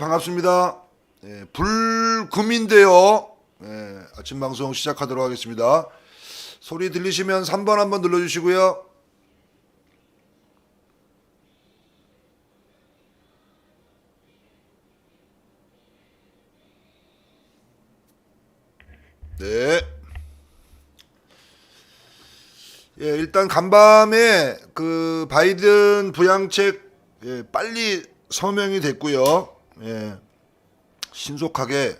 예, 반갑습니다. 예, 불금인데요. 예, 아침 방송 시작하도록 하겠습니다. 소리 들리시면 3번 한번 눌러주시고요. 네. 예, 일단 간밤에 그 바이든 부양책 예, 빨리 서명이 됐고요. 예, 신속하게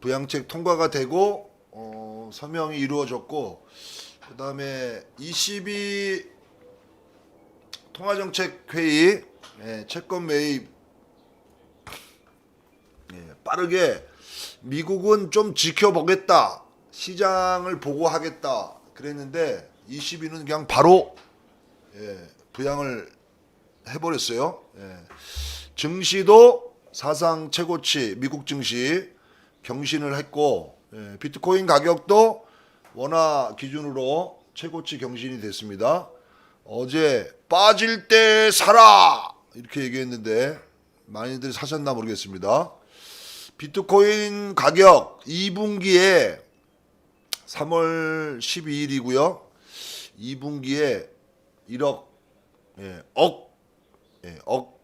부양책 통과가 되고 어, 서명이 이루어졌고 그다음에 22 통화정책 회의 예, 채권 매입 예, 빠르게 미국은 좀 지켜보겠다 시장을 보고 하겠다 그랬는데 22는 그냥 바로 예, 부양을 해버렸어요. 예. 증시도 사상 최고치 미국 증시 경신을 했고 예, 비트코인 가격도 원화 기준으로 최고치 경신이 됐습니다. 어제 빠질 때 사라 이렇게 얘기했는데 많이들 사셨나 모르겠습니다. 비트코인 가격 2분기에 3월 12일이고요. 2분기에 1억 예, 억, 예, 억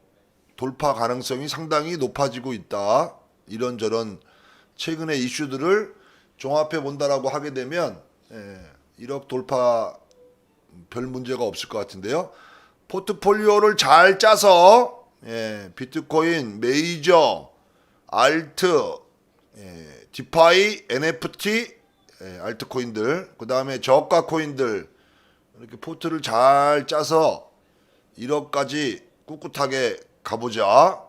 돌파 가능성이 상당히 높아지고 있다. 이런저런 최근의 이슈들을 종합해 본다라고 하게 되면 예, 1억 돌파 별 문제가 없을 것 같은데요. 포트폴리오를 잘 짜서 예, 비트코인, 메이저, 알트, 예, 디파이, NFT, 예, 알트코인들, 그 다음에 저가 코인들 이렇게 포트를 잘 짜서 1억까지 꿋꿋하게 가보자.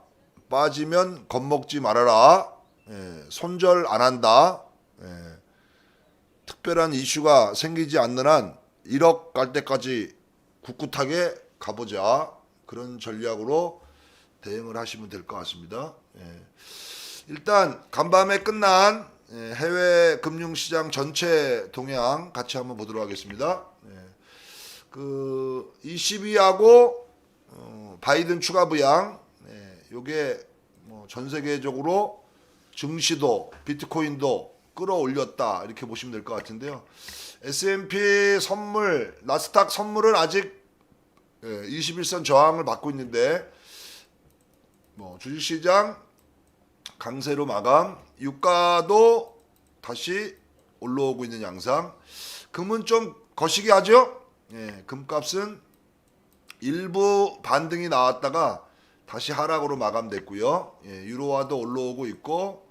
빠지면 겁먹지 말아라. 예, 손절 안 한다. 예, 특별한 이슈가 생기지 않는 한 1억 갈 때까지 굳굳하게 가보자. 그런 전략으로 대응을 하시면 될 것 같습니다. 예. 일단 간밤에 끝난 예, 해외 금융시장 전체 동향 같이 한번 보도록 하겠습니다. 예. 그 22하고 어, 바이든 추가 부양, 예, 요게 뭐 전 세계적으로 증시도 비트코인도 끌어올렸다 이렇게 보시면 될 것 같은데요. S&P 선물, 나스닥 선물은 아직 예, 21선 저항을 받고 있는데 뭐 주식시장 강세로 마감, 유가도 다시 올라오고 있는 양상. 금은 좀 거시기 하죠? 예, 금값은 일부 반등이 나왔다가 다시 하락으로 마감됐고요. 예, 유로화도 올라오고 있고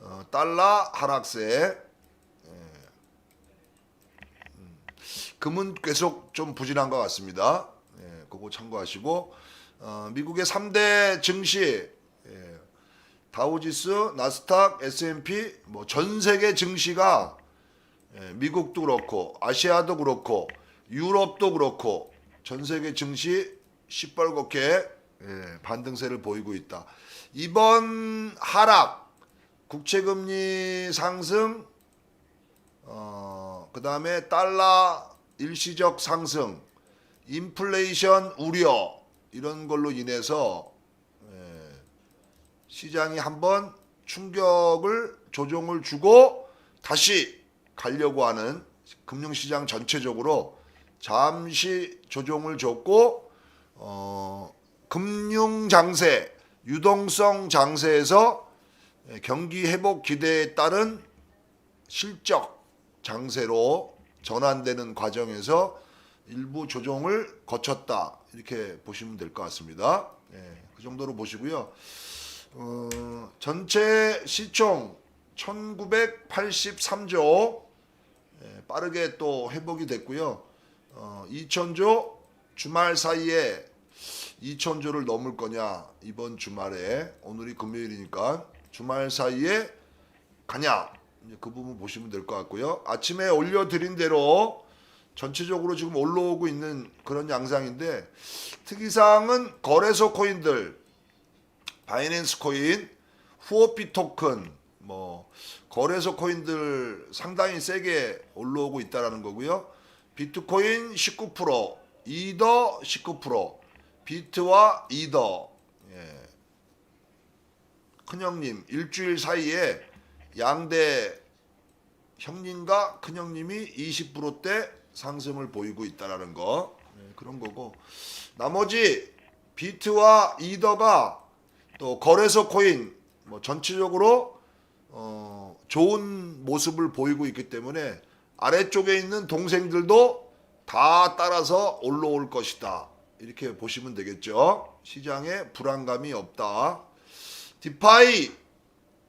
어, 달러 하락세. 예. 음, 금은 계속 좀 부진한 것 같습니다. 예, 그거 참고하시고 어, 미국의 3대 증시 예, 다우지수, 나스닥, S&P 뭐 전 세계 증시가 예, 미국도 그렇고 아시아도 그렇고 유럽도 그렇고 전 세계 증시 시뻘겋게 예, 반등세를 보이고 있다. 이번 하락, 국채금리 상승, 어, 그 다음에 달러 일시적 상승, 인플레이션 우려 이런 걸로 인해서 예, 시장이 한번 충격을 조정을 주고 다시 가려고 하는 금융시장 전체적으로 잠시 조정을 줬고 어, 금융 장세, 유동성 장세에서 예, 경기 회복 기대에 따른 실적 장세로 전환되는 과정에서 일부 조정을 거쳤다 이렇게 보시면 될 것 같습니다. 예, 그 정도로 보시고요. 어, 전체 시총 1983조 예, 빠르게 또 회복이 됐고요. 어, 2천조 주말 사이에 2천조를 넘을 거냐 이번 주말에 오늘이 금요일이니까 주말 사이에 가냐 그 부분 보시면 될 것 같고요. 아침에 올려드린 대로 전체적으로 지금 올라오고 있는 그런 양상인데 특이사항은 거래소 코인들 바이낸스 코인, 후오피 토큰, 뭐 거래소 코인들 상당히 세게 올라오고 있다라는 거고요. 비트코인 19%, 이더 19%, 비트와 이더. 예. 큰형님 일주일 사이에 양대 형님과 큰형님이 20%대 상승을 보이고 있다라는 거. 네, 그런 거고. 나머지 비트와 이더가 또 거래소 코인 뭐 전체적으로 어, 좋은 모습을 보이고 있기 때문에 아래쪽에 있는 동생들도 다 따라서 올라올 것이다. 이렇게 보시면 되겠죠. 시장에 불안감이 없다. 디파이,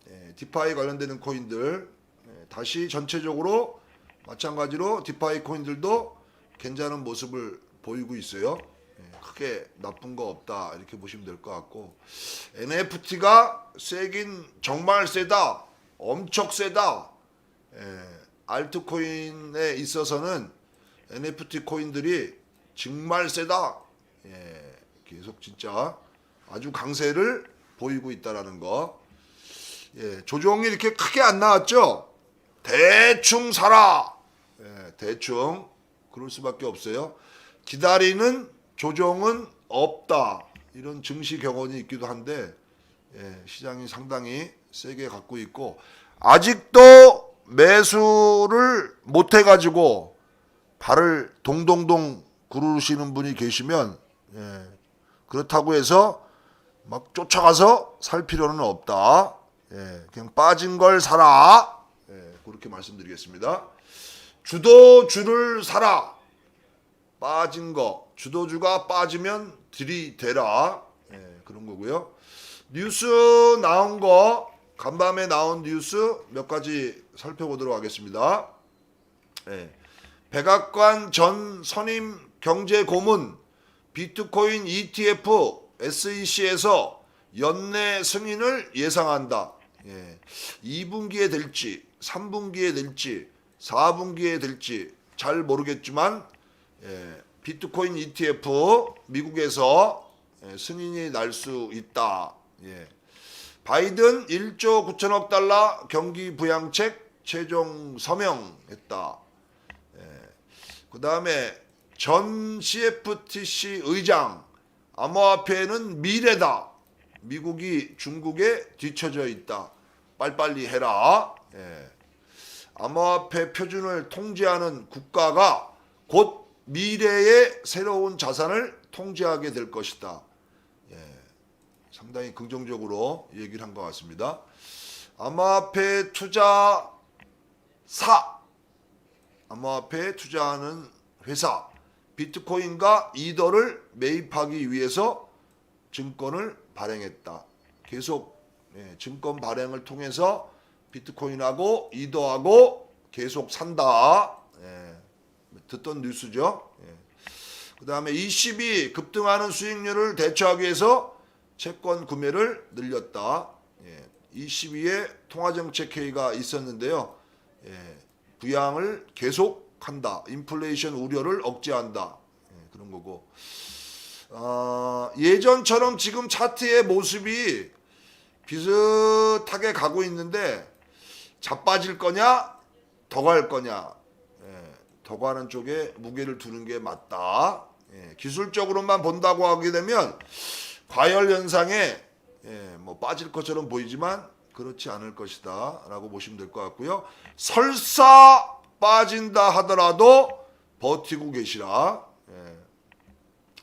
예, 디파이 관련되는 코인들 예, 다시 전체적으로 마찬가지로 디파이 코인들도 괜찮은 모습을 보이고 있어요. 예, 크게 나쁜 거 없다 이렇게 보시면 될 것 같고 NFT가 세긴 정말 세다, 엄청 세다. 예, 알트코인에 있어서는 NFT 코인들이 정말 세다. 예, 계속 진짜 아주 강세를 보이고 있다라는 거. 예, 조정이 이렇게 크게 안 나왔죠. 대충 사라. 예, 대충 그럴 수밖에 없어요. 기다리는 조정은 없다. 이런 증시 경험이 있기도 한데 예, 시장이 상당히 세게 갖고 있고 아직도 매수를 못 해가지고 발을 동동동 구르시는 분이 계시면 예, 그렇다고 해서 막 쫓아가서 살 필요는 없다. 예, 그냥 빠진 걸 사라. 예, 그렇게 말씀드리겠습니다. 주도주를 사라. 빠진 거 주도주가 빠지면 들이대라. 예, 그런 거고요. 뉴스 나온 거 간밤에 나온 뉴스 몇 가지 살펴보도록 하겠습니다. 예. 백악관 전 선임 경제 고문 비트코인 ETF SEC에서 연내 승인을 예상한다. 예. 2분기에 될지 3분기에 될지 4분기에 될지 잘 모르겠지만 예. 비트코인 ETF 미국에서 예, 승인이 날 수 있다. 예. 바이든 1조 9천억 달러 경기 부양책 최종 서명했다. 그 다음에 전 CFTC 의장 암호화폐는 미래다. 미국이 중국에 뒤처져 있다. 빨리빨리 해라. 예. 암호화폐 표준을 통제하는 국가가 곧 미래의 새로운 자산을 통제하게 될 것이다. 예. 상당히 긍정적으로 얘기를 한 것 같습니다. 암호화폐 투자 사 암호화폐에 투자하는 회사 비트코인과 이더를 매입하기 위해서 증권을 발행했다. 계속 예, 증권 발행을 통해서 비트코인하고 이더하고 계속 산다. 예, 듣던 뉴스죠. 예. 그 다음에 22 급등하는 수익률을 대처하기 위해서 채권 구매를 늘렸다. 예, 22에 통화정책회의가 있었는데요. 예, 부양을 계속한다. 인플레이션 우려를 억제한다. 예, 그런 거고. 어, 예전처럼 지금 차트의 모습이 비슷하게 가고 있는데 자빠질 거냐 더 갈 거냐 예, 더 가는 쪽에 무게를 두는 게 맞다. 예, 기술적으로만 본다고 하게 되면 과열 현상에 예, 뭐 빠질 것처럼 보이지만 그렇지 않을 것이다 라고 보시면 될 것 같고요. 설사 빠진다 하더라도 버티고 계시라 예,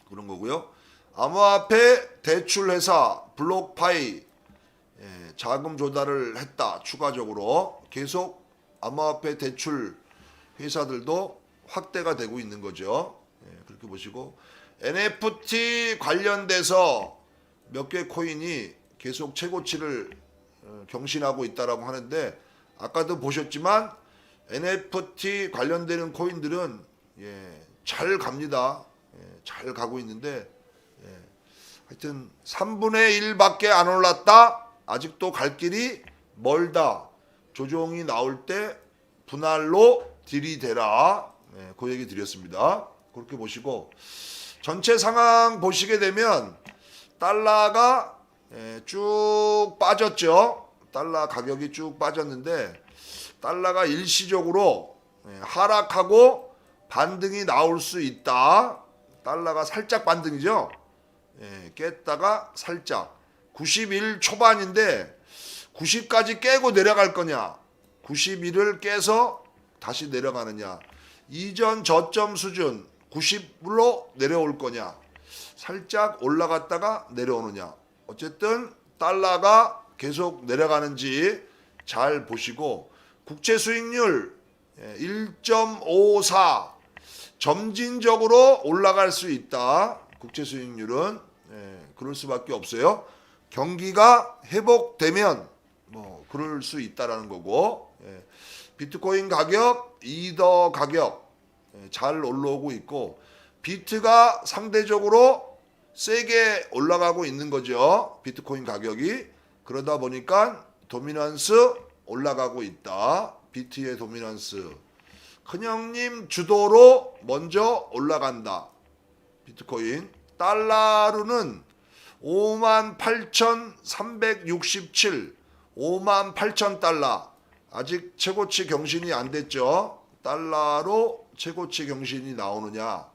그런 거고요. 암호화폐 대출 회사 블록파이 예, 자금 조달을 했다. 추가적으로 계속 암호화폐 대출 회사들도 확대가 되고 있는 거죠. 예, 그렇게 보시고 NFT 관련돼서 몇 개 코인이 계속 최고치를 어, 경신하고 있다라고 하는데 아까도 보셨지만 NFT 관련되는 코인들은 예, 잘 갑니다. 예, 잘 가고 있는데 예, 하여튼 3분의 1밖에 안 올랐다. 아직도 갈 길이 멀다. 조종이 나올 때 분할로 들이대라. 예, 그 얘기 드렸습니다. 그렇게 보시고 전체 상황 보시게 되면 달러가 예, 쭉 빠졌죠. 달러 가격이 쭉 빠졌는데 달러가 일시적으로 예, 하락하고 반등이 나올 수 있다. 달러가 살짝 반등이죠. 예, 깼다가 살짝 91 초반인데 90까지 깨고 내려갈 거냐? 91을 깨서 다시 내려가느냐? 이전 저점 수준 90으로 내려올 거냐? 살짝 올라갔다가 내려오느냐? 어쨌든 달러가 계속 내려가는지 잘 보시고 국채 수익률 1.54 점진적으로 올라갈 수 있다. 국채 수익률은 예, 그럴 수밖에 없어요. 경기가 회복되면 뭐 그럴 수 있다라는 거고 예, 비트코인 가격, 이더 가격 예, 잘 올라오고 있고 비트가 상대적으로 세게 올라가고 있는 거죠. 비트코인 가격이 그러다 보니까 도미넌스 올라가고 있다. 비트의 도미넌스 큰형님 주도로 먼저 올라간다. 비트코인 달러로는 58,367 58,000 달러 아직 최고치 경신이 안 됐죠. 달러로 최고치 경신이 나오느냐?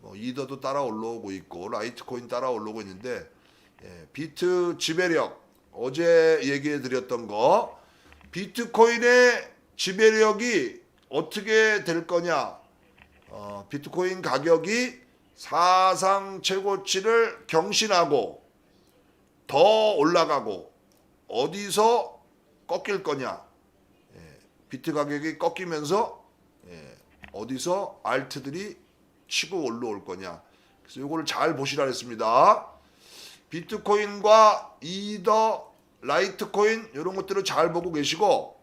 뭐 이더도 따라 올라오고 있고 라이트코인 따라 올라오고 있는데 예, 비트 지배력 어제 얘기해 드렸던 거 비트코인의 지배력이 어떻게 될 거냐? 어, 비트코인 가격이 사상 최고치를 경신하고 더 올라가고 어디서 꺾일 거냐? 예, 비트 가격이 꺾이면서 예, 어디서 알트들이 치고 올라올 거냐? 그래서 이거를 잘 보시라 했습니다. 비트코인과 이더 라이트코인 이런 것들을 잘 보고 계시고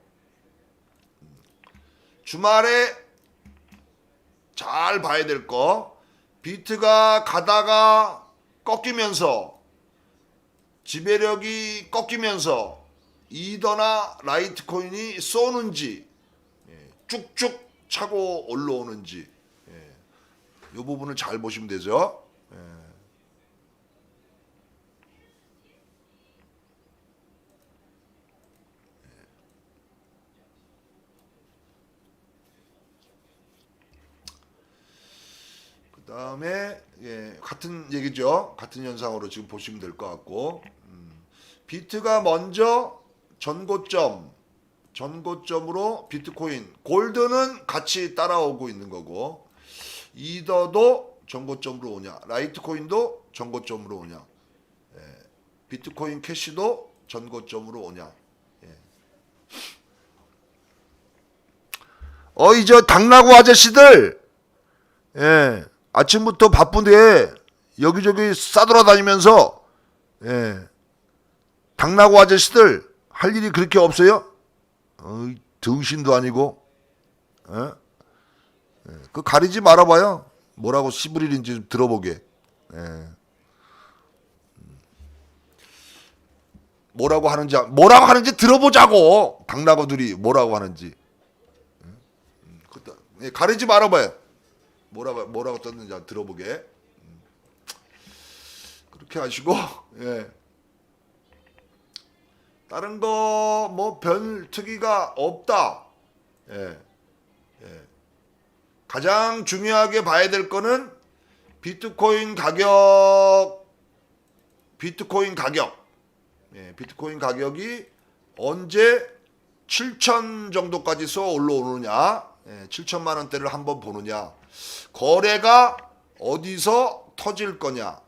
주말에 잘 봐야 될 거. 비트가 가다가 꺾이면서 지배력이 꺾이면서 이더나 라이트코인이 쏘는지 예, 쭉쭉 차고 올라오는지 예, 이 부분을 잘 보시면 되죠. 예. 그 다음에 예, 같은 얘기죠. 같은 현상으로 지금 보시면 될 것 같고 음, 비트가 먼저 전고점 전고점으로 비트코인 골드는 같이 따라오고 있는 거고 이더도 전고점으로 오냐 라이트코인도 전고점으로 오냐 예, 비트코인 캐시도 전고점으로 오냐 예. 어이 저 당나고 아저씨들 예, 아침부터 바쁜데 여기저기 싸돌아다니면서 예, 당나고 아저씨들 할 일이 그렇게 없어요? 어이, 등신도 아니고 예? 예, 그 가리지 말아봐요. 뭐라고 좀 들어보게. 예. 뭐라고 하는지 뭐라고 하는지 들어보자고 당나고들이 뭐라고 하는지. 예? 음, 그다- 예, 가리지 말아봐요. 뭐라고 뭐라고 한번 들어보게. 음. 그렇게 하시고 예. 다른 거 뭐 별 특이가 없다. 예. 예. 가장 중요하게 봐야 될 거는 비트코인 가격 비트코인 가격. 예, 비트코인 가격이 언제 7천 정도까지 쏘아 올라오느냐, 예, 7천만 원대를 한번 보느냐, 거래가 어디서 터질 거냐,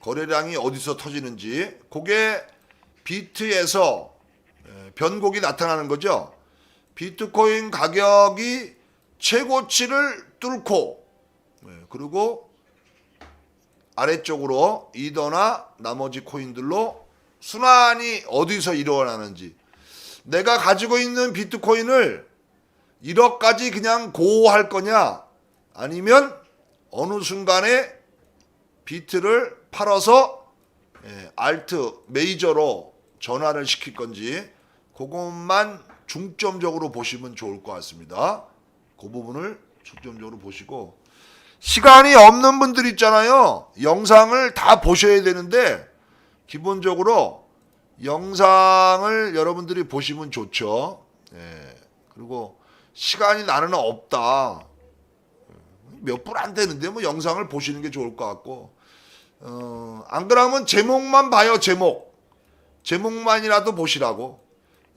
거래량이 어디서 터지는지, 그게 비트에서 예, 변곡이 나타나는 거죠. 비트코인 가격이 최고치를 뚫고, 예, 그리고 아래쪽으로 이더나 나머지 코인들로 순환이 어디서 일어나는지. 내가 가지고 있는 비트코인을 1억까지 그냥 고할 거냐 아니면 어느 순간에 비트를 팔아서 예, 알트 메이저로 전환을 시킬 건지 그것만 중점적으로 보시면 좋을 것 같습니다. 그 부분을 중점적으로 보시고 시간이 없는 분들 있잖아요. 영상을 다 보셔야 되는데 기본적으로 영상을 여러분들이 보시면 좋죠. 예. 그리고 시간이 나는 없다. 몇 분 안 되는데 뭐 영상을 보시는 게 좋을 것 같고 어, 안 그러면 제목만 봐요 제목 제목만이라도 보시라고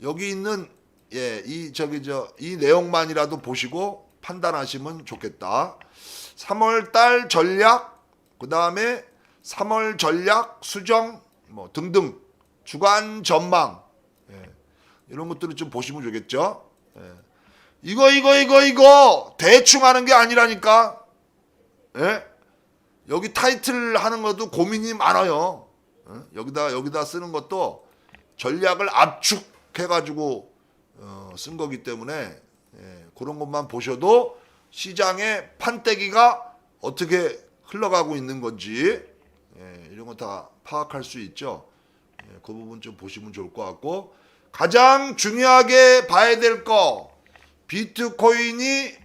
여기 있는 예, 이 저기 저 이 내용만이라도 보시고 판단하시면 좋겠다. 3월 달 전략 그 다음에 3월 전략 수정 뭐 등등 주간 전망 예, 이런 것들을 좀 보시면 좋겠죠. 예. 이거 이거 이거 이거 대충 하는 게 아니라니까. 예? 여기 타이틀 하는 것도 고민이 많아요. 어? 여기다 여기다 쓰는 것도 전략을 압축해 가지고 어, 쓴 거기 때문에 예, 그런 것만 보셔도 시장의 판때기가 어떻게 흘러가고 있는 건지 예, 이런 거 다 파악할 수 있죠. 예, 그 부분 좀 보시면 좋을 것 같고 가장 중요하게 봐야 될 거 비트코인이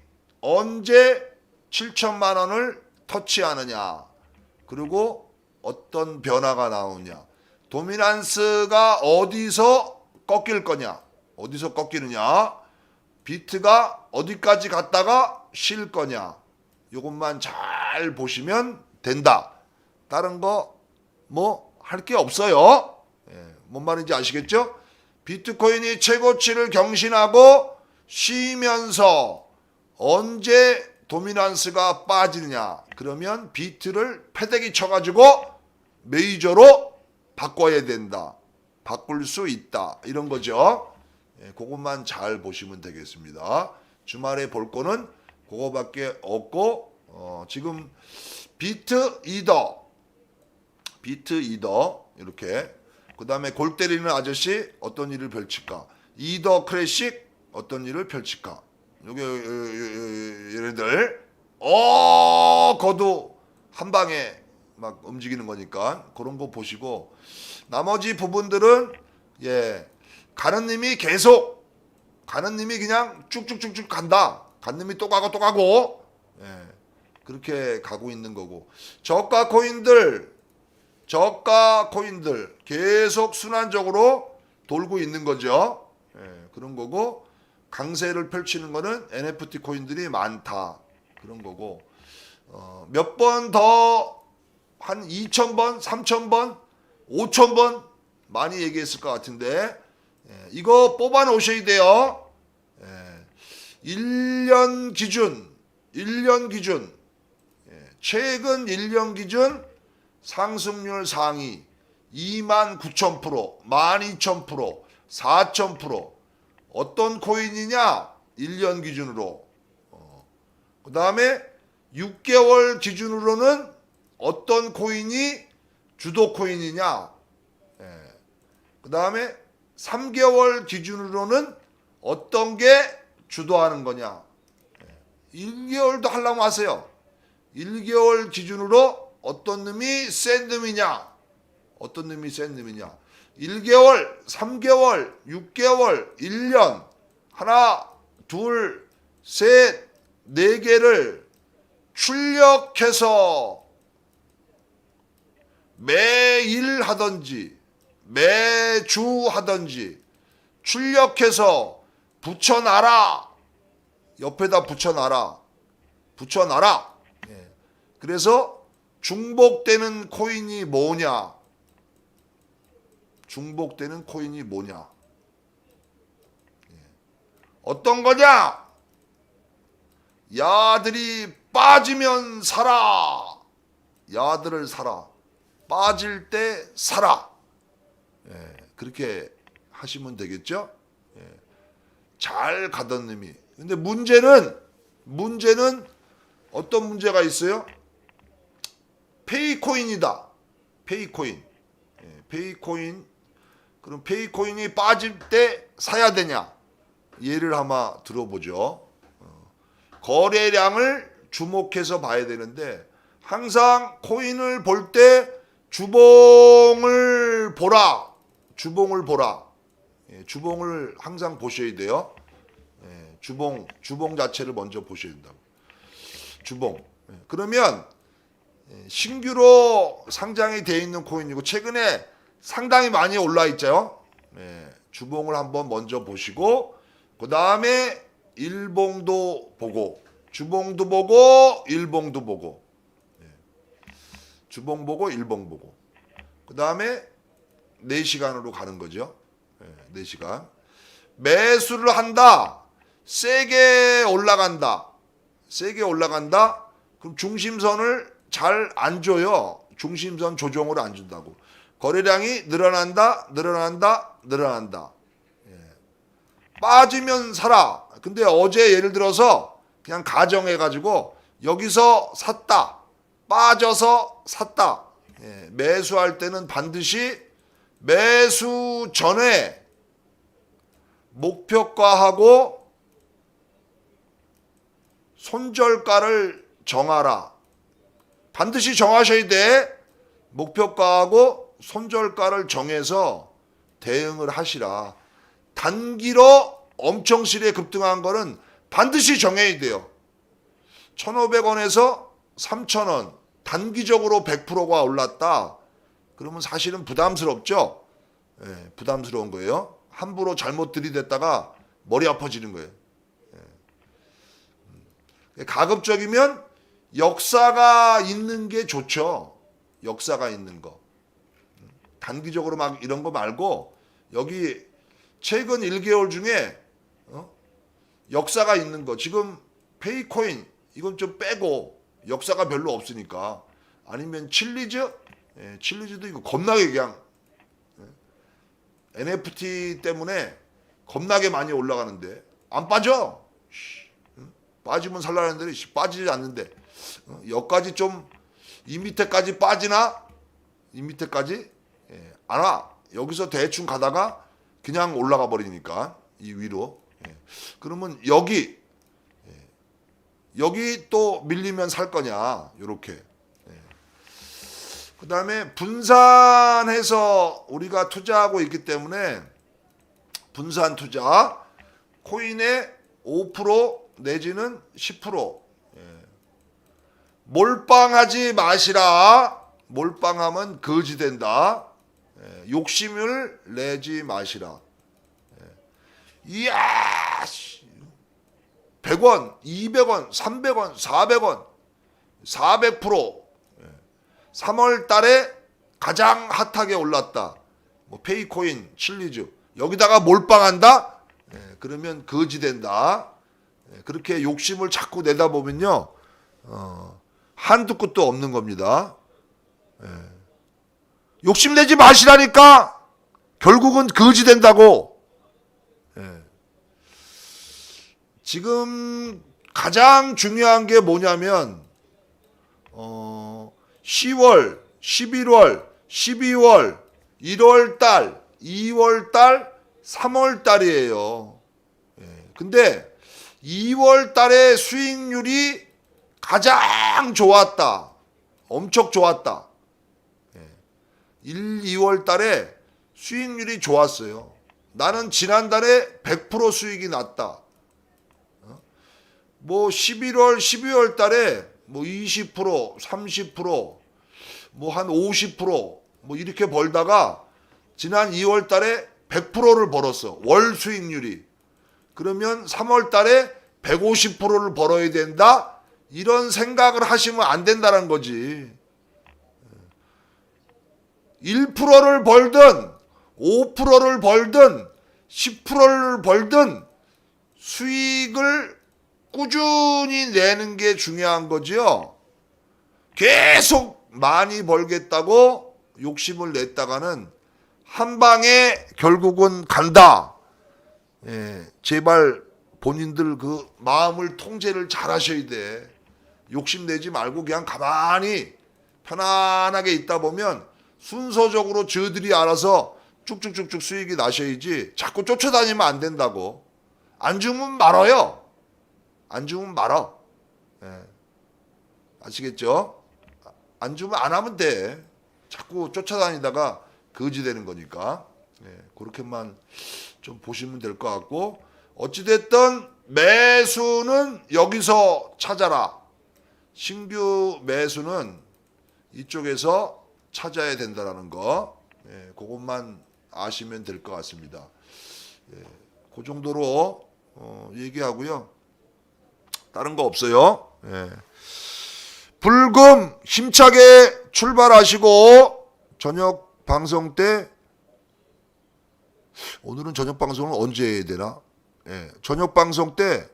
언제 7천만 원을 터치하느냐? 그리고 어떤 변화가 나오냐? 도미난스가 어디서 꺾일 거냐? 어디서 꺾이느냐? 비트가 어디까지 갔다가 쉴 거냐? 이것만 잘 보시면 된다. 다른 거 뭐 할 게 없어요. 예, 뭔 말인지 아시겠죠? 비트코인이 최고치를 경신하고 쉬면서 언제 도미난스가 빠지느냐. 그러면 비트를 패대기 쳐가지고 메이저로 바꿔야 된다. 바꿀 수 있다. 이런 거죠. 예, 그것만 잘 보시면 되겠습니다. 주말에 볼 거는 그거밖에 없고 어, 지금 비트 이더 비트 이더 이렇게. 그 다음에 골 때리는 아저씨 어떤 일을 펼칠까? 이더 클래식 어떤 일을 펼칠까? 요게 얘네들. 어 거도 한 방에 막 움직이는 거니까 그런 거 보시고. 나머지 부분들은 예 가는 님이 계속 가는 님이 그냥 쭉쭉쭉쭉 간다. 간 님이 또 가고 또 가고. 예 그렇게 가고 있는 거고. 저가 코인들 저가 코인들 계속 순환적으로 돌고 있는 거죠. 예, 그런 거고 강세를 펼치는 거는 NFT 코인들이 많다. 그런 거고. 어, 몇 번 더? 한 2,000번, 3,000번, 5,000번? 많이 얘기했을 것 같은데. 예, 이거 뽑아 놓으셔야 돼요. 예, 1년 기준, 1년 기준, 예, 최근 1년 기준 상승률 상위 2만 9천 프로, 12,000 프로, 4천 프로 어떤 코인이냐? 1년 기준으로. 그 다음에 6개월 기준으로는 어떤 코인이 주도 코인이냐? 그 다음에 3개월 기준으로는 어떤 게 주도하는 거냐? 1개월도 하려고 하세요. 1개월 기준으로 어떤 놈이 센 놈이냐? 어떤 놈이 센 놈이냐? 1개월, 3개월, 6개월, 1년, 하나, 둘, 셋, 네 개를 출력해서 매일 하든지 매주 하든지 출력해서 붙여놔라. 옆에다 붙여놔라. 붙여놔라. 예. 그래서 중복되는 코인이 뭐냐? 중복되는 코인이 뭐냐? 예. 어떤 거냐? 야들이 빠지면 사라. 야들을 사라. 빠질 때 사라. 예, 그렇게 하시면 되겠죠? 예. 잘 가던 놈이. 근데 문제는 문제는 어떤 문제가 있어요? 페이코인이다. 페이코인. 예, 페이코인. 그럼 페이코인이 빠질 때 사야 되냐? 예를 아마 들어보죠. 어, 거래량을 주목해서 봐야 되는데 항상 코인을 볼 때 주봉을 보라. 주봉을 보라. 예, 주봉을 항상 보셔야 돼요. 예, 주봉 주봉 자체를 먼저 보셔야 된다고. 주봉. 예, 그러면 예, 신규로 상장이 돼 있는 코인이고 최근에 상당히 많이 올라 있죠. 예, 주봉을 한번 먼저 보시고 그 다음에 일봉도 보고 주봉도 보고 일봉도 보고 예, 주봉 보고 일봉 보고 그 다음에 4시간으로 가는 거죠. 예, 4시간. 매수를 한다. 세게 올라간다. 세게 올라간다. 그럼 중심선을 잘 안 줘요. 중심선 조정을 안 준다고. 거래량이 늘어난다, 늘어난다, 늘어난다. 예. 빠지면 사라. 근데 어제 예를 들어서 그냥 가정해가지고 여기서 샀다. 빠져서 샀다. 예. 매수할 때는 반드시 매수 전에 목표가하고 손절가를 정하라. 반드시 정하셔야 돼. 목표가하고 손절가를 정해서 대응을 하시라. 단기로 엄청 실에 급등한 거는 반드시 정해야 돼요. 1,500원에서 3,000원 단기적으로 100%가 올랐다. 그러면 사실은 부담스럽죠. 예, 부담스러운 거예요. 함부로 잘못 들이댔다가 머리 아파지는 거예요. 예. 가급적이면 역사가 있는 게 좋죠. 역사가 있는 거. 단기적으로 막 이런 거 말고 여기 최근 1개월 중에 어? 역사가 있는 거. 지금 페이코인 이건 좀 빼고 역사가 별로 없으니까 아니면 칠리즈 예, 칠리즈도 이거 겁나게 그냥 예. NFT 때문에 겁나게 많이 올라가는데 안 빠져. 씨, 응? 빠지면 살라는데 씨, 빠지지 않는데 어, 여기까지 좀 이 밑에까지 빠지나 이 밑에까지 예, 안 와. 여기서 대충 가다가 그냥 올라가 버리니까 이 위로. 예. 그러면 여기 예, 여기 또 밀리면 살 거냐 요렇게. 그 다음에 분산해서 우리가 투자하고 있기 때문에 분산 투자 코인의 5% 내지는 10% 예. 몰빵하지 마시라 몰빵하면 거지 된다 예. 욕심을 내지 마시라 예. 이야 씨. 100원 200원 300원 400원 400% 3월 달에 가장 핫하게 올랐다. 뭐 페이코인, 칠리즈 여기다가 몰빵한다. 예, 그러면 거지 된다. 예, 그렇게 욕심을 자꾸 내다 보면요, 어, 한두 끝도 없는 겁니다. 예. 욕심 내지 마시라니까. 결국은 거지 된다고. 예. 지금 가장 중요한 게 뭐냐면 어. 10월, 11월, 12월, 1월 달, 2월 달, 3월 달이에요. 예. 근데 2월 달에 수익률이 가장 좋았다. 엄청 좋았다. 예. 1, 2월 달에 수익률이 좋았어요. 나는 지난달에 100% 수익이 났다. 어? 뭐 11월, 12월 달에 뭐 20%, 30%, 뭐 한 50%, 뭐 이렇게 벌다가 지난 2월 달에 100%를 벌었어. 월 수익률이. 그러면 3월 달에 150%를 벌어야 된다? 이런 생각을 하시면 안 된다는 거지. 1%를 벌든 5%를 벌든 10%를 벌든 수익을 꾸준히 내는 게 중요한 거지요. 계속 많이 벌겠다고 욕심을 냈다가는 한 방에 결국은 간다. 예, 제발 본인들 그 마음을 통제를 잘 하셔야 돼. 욕심 내지 말고 그냥 가만히 편안하게 있다 보면 순서적으로 저들이 알아서 쭉쭉쭉쭉 수익이 나셔야지 자꾸 쫓아다니면 안 된다고. 안 주면 말아요. 안 주면 말아. 예. 아시겠죠? 안 주면 안 하면 돼. 자꾸 쫓아다니다가 거지 되는 거니까. 예. 그렇게만 좀 보시면 될 것 같고 어찌됐든 매수는 여기서 찾아라. 신규 매수는 이쪽에서 찾아야 된다라는 거. 예. 그것만 아시면 될 것 같습니다. 예. 그 정도로 어, 얘기하고요. 다른 거 없어요. 예. 불금 힘차게 출발하시고 저녁 방송 때 오늘은 저녁 방송을 언제 해야 되나? 예, 저녁 방송 때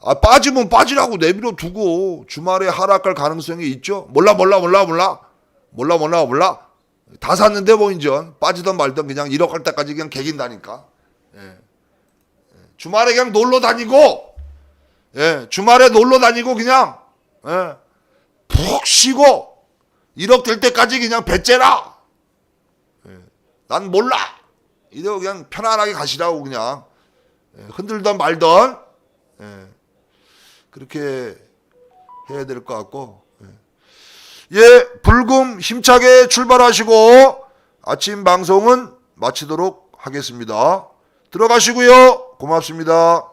아, 빠지면 빠지라고 내버려 두고 주말에 하락할 가능성이 있죠. 몰라 몰라 몰라 몰라 몰라 몰라 몰라 다 샀는데 뭐 인전 빠지던 말던 그냥 1억 할 때까지 그냥 개긴다니까. 예. 예. 주말에 그냥 놀러 다니고 예, 주말에 놀러 다니고 그냥 예, 푹 쉬고 1억 될 때까지 그냥 배째라. 예, 난 몰라. 이러고 그냥 편안하게 가시라고 그냥 예, 흔들던 말던 예, 그렇게 해야 될 것 같고 예. 예, 불금 힘차게 출발하시고 아침 방송은 마치도록 하겠습니다. 들어가시고요. 고맙습니다.